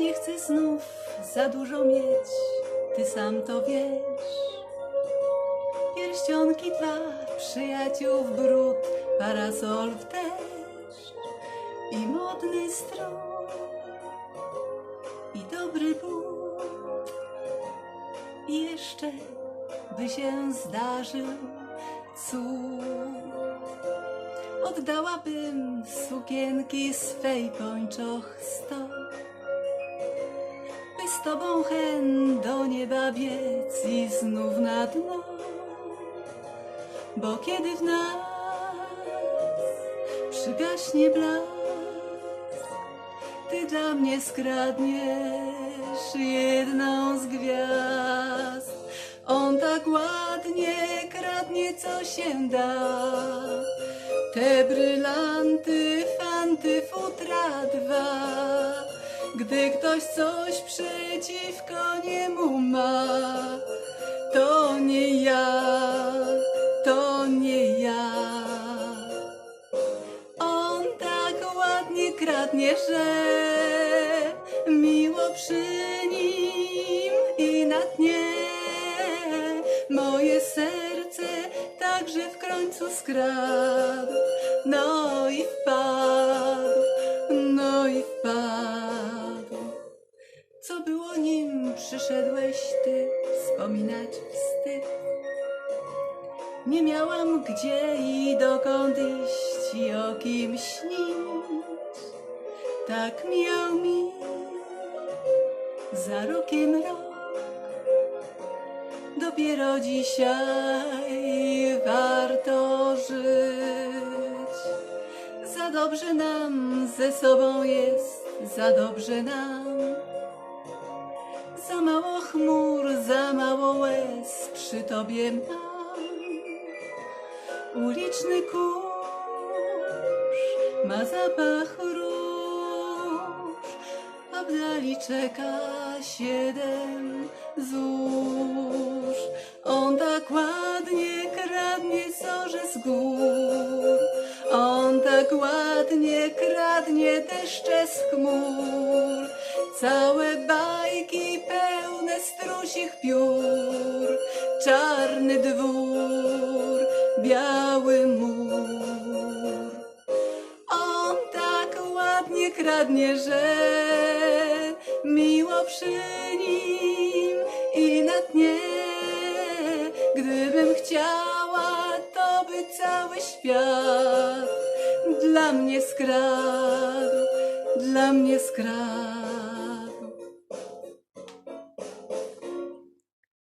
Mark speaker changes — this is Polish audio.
Speaker 1: nie chcę znów za dużo mieć, ty sam to wiesz. Pierścionki dwa, przyjaciół w brud, parasol w i modny strój i dobry but. I jeszcze by się zdarzył cud. Oddałabym sukienki swej pończoch sto By z tobą hen do nieba biec i znów na dno. Bo kiedy w nas przygaśnie blask Ty dla mnie skradniesz jedną z gwiazd. On tak ładnie kradnie co się da. Te brylanty, fanty, futra dwa. Gdy ktoś coś przeciwko niemu ma, to nie ja, to nie ja. On tak ładnie kradnie, że miło przy nim i na dnie moje serce także w końcu skradł. No i wpadł, Co było nim przyszedłeś ty, wspominać wstyd. Nie miałam gdzie i dokąd iść i o kim śnić. Tak miał mi za rokiem rok. Dopiero dzisiaj warto żyć. Za dobrze nam ze sobą jest, za dobrze nam. Za mało chmur, za mało łez przy tobie mam. Uliczny kurz ma zapach róż, a w dali czeka siedem złóż. On tak ładnie kradnie zorze z gór, on tak ładnie kradnie deszcze z chmur. Całe pełne strusich piór, czarny dwór, biały mur. On tak ładnie kradnie, że miło przy nim i na dnie. Gdybym chciała, to by cały świat dla mnie skradł, dla mnie skradł.